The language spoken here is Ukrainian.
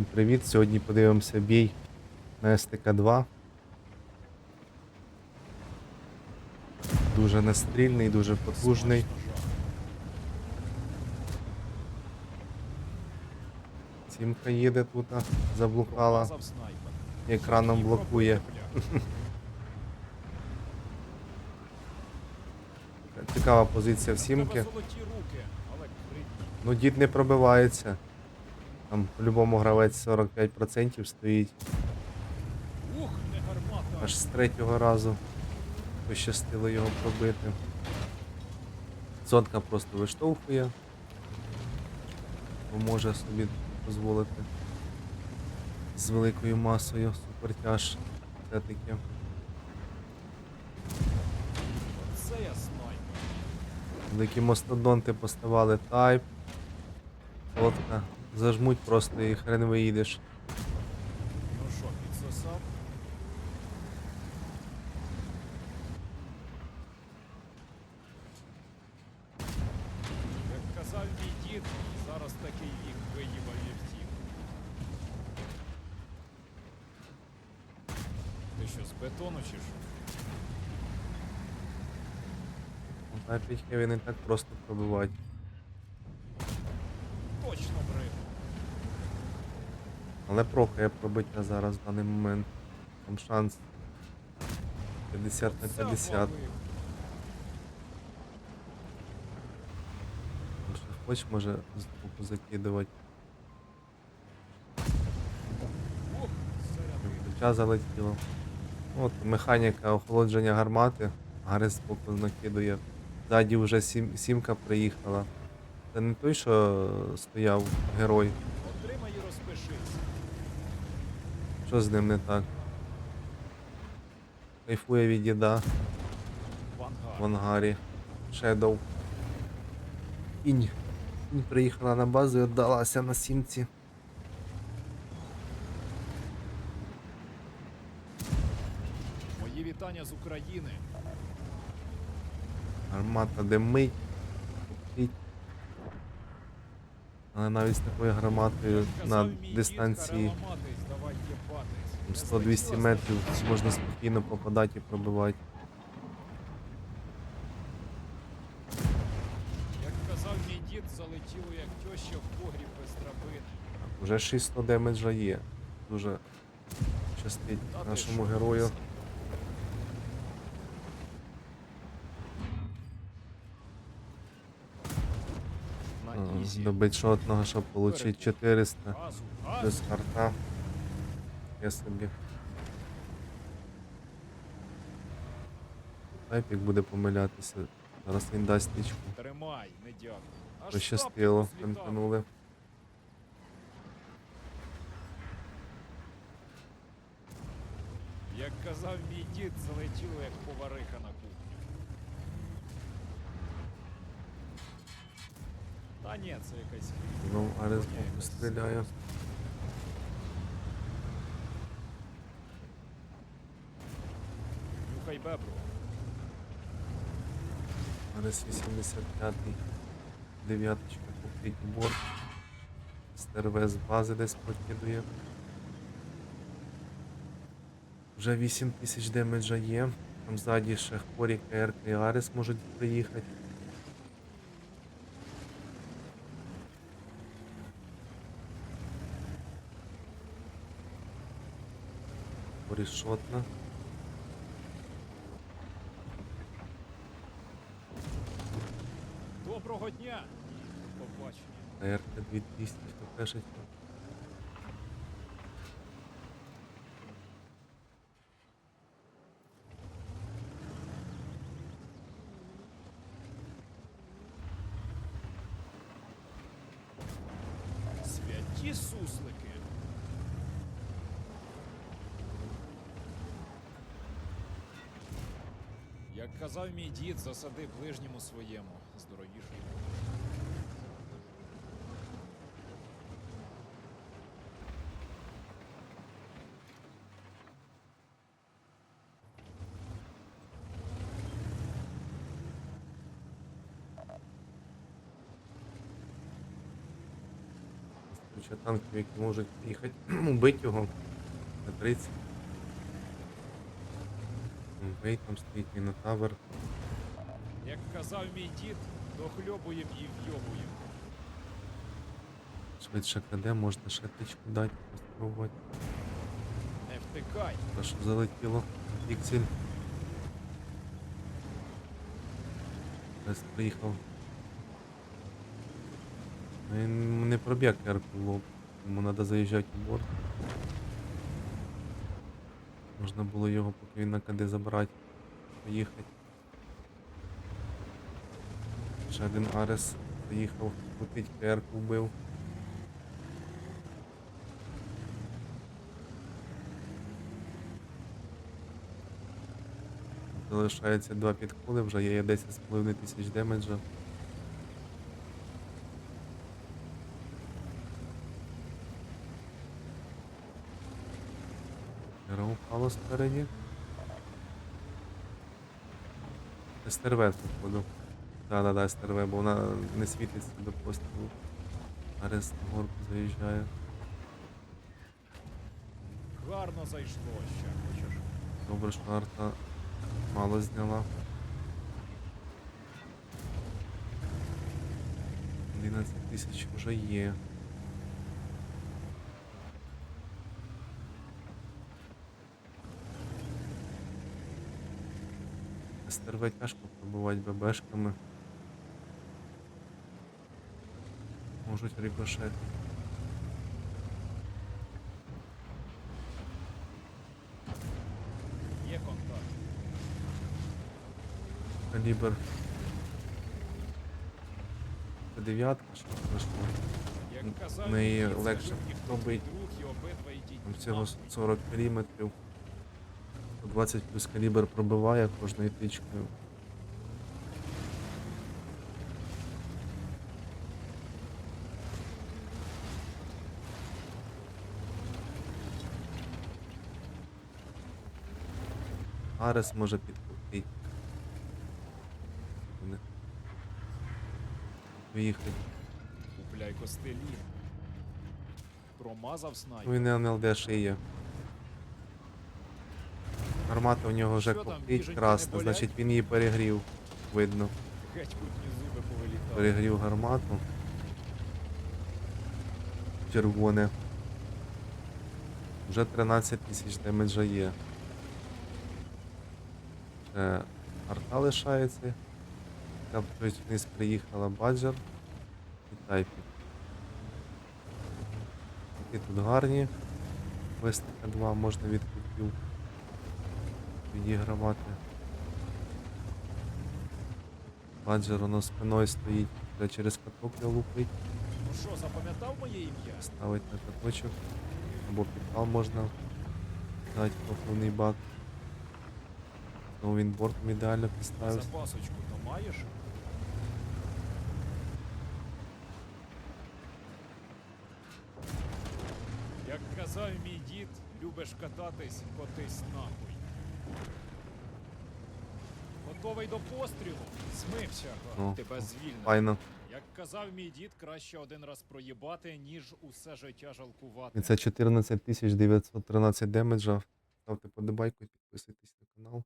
Всім Привіт! Сьогодні подивимося бій на СТК-2. Дуже нестрільний, дуже потужний. Сімка їде тут, заблукала, екраном блокує. Цікава позиція в сімки. Ну, дід не пробивається. Там по-любому гравець 45% стоїть. Ух, не гармата. Аж з третього разу пощастило його пробити. Зонка просто виштовхує. Бо може собі дозволити з великою масою супертяж все-таки. Великі мастодонти поставали тайп. Сотка. Зажмуть просто і хрен виїдеш. Ну що, підсосав? Як казав мій дід, зараз такий вік виїбав і втік. Ти що, з бетону чи що? Тайпічки він не так просто пробивати. Але прокає пробиття зараз в даний момент. Там шанс 50 на 50. Може, хоч може з боку закидувати. Ух, залетіло. От механіка охолодження гармати. Гарес з боку накидує. Ззаді вже сім, сімка приїхала. Це не той, що стояв герой. Що з ним не так? Кайфує від діда в ангарі. Shadow. Інь. Інь приїхала на базу і віддалася на сімці. Мої вітання з України. Гармата димить. Але навіть з такою гарматою на дистанції «Хареламатись, давай єбатись». Не 100-200 метрів можна спокійно попадати і пробивати. Як казав мій дід, залетіло як тьоща в погріб без драбини. Уже 600 демеджа є. Дуже щастить нашому герою. Добить шотного, щоб отримати 400 Газу, газу. без карта. Я собі. Тайпік буде помилятися. Зараз він дасть тичку. Тримай, не дякую. Пощастило, злітав. Як казав мій дід, залетіло як повариха на кухню. Та ні, це якась. Ну, Арес Ні, стріляє. Нюхай бебру. Арес 85-й. Дев'яточка покрить борт. СТРВ з бази десь прокидує. Вже 8 тисяч демеджа є. Там ззаді ще Хорі, КРК і Арес можуть приїхати. Хорі шотна. Доброго дня! Побачення. КРК 2200 пишуть. Як казав мій дід, засади ближньому своєму, здоровіший. куча танків, які можуть їхати убити його на 30. Бей, там стоїть Мінотавр. Як казав мій дід, дохльобуєм і вйобуєм. Швидше КД, можна ще тичку дати, спробувати. Не втикай. Та що залетіло. Піксель. Десь приїхав. Він не пробіг в лоб. Йому треба заїжджати у борт. Можна було його, поки він на КД забрати, поїхати. Ще один Арес поїхав, крутить КР-ку вбив. Залишається два підходи, вже є 10,5 тисяч демеджа. Геро упало спереді. СТРВ походу. Да, да, да, СТРВ, бо вона не світиться до пострілу. Арест на горку заїжджає. Гарно зайшло ще хочеш. Добре, що арта мало зняла. 11 тисяч вже є. СТРВ тяжко пробувати ББшками. Можуть рикошет. Є контакт. Калібр. Це дев'ятка, що пройшло. Неї легше. Там всього нахуй. 40 мм. 20 плюс калібр пробиває кожною тичкою. Арес може підкрутити. Не. Виїхати. Купляй костелі. Промазав снайпер. Ну і не НЛД шиє. Гармата у нього вже коптить болять? значить він її перегрів. Видно. Перегрів гармату. Червоне. Вже 13 тисяч демеджа є. Ще арта лишається. Там хтось вниз приїхала баджер і тайпік. Які тут гарні. Вистика 2 можна від купів відігравати. Баджер воно спиною стоїть, вже через каток його лупить, Ну що, запам'ятав моє ім'я? ставить на каточок. Або підпал можна дати повний бак. Знову він бортом ідеально підставився. Запасочку то маєш? Як казав мій дід, любиш кататись, котись нахуй. Готовий до пострілу? Змився. Ну, тебе звільнено. Файно. Як казав мій дід, краще один раз проїбати, ніж усе життя жалкувати. І це 14 913 демеджа. Ставте подобайку і підписуйтесь на канал.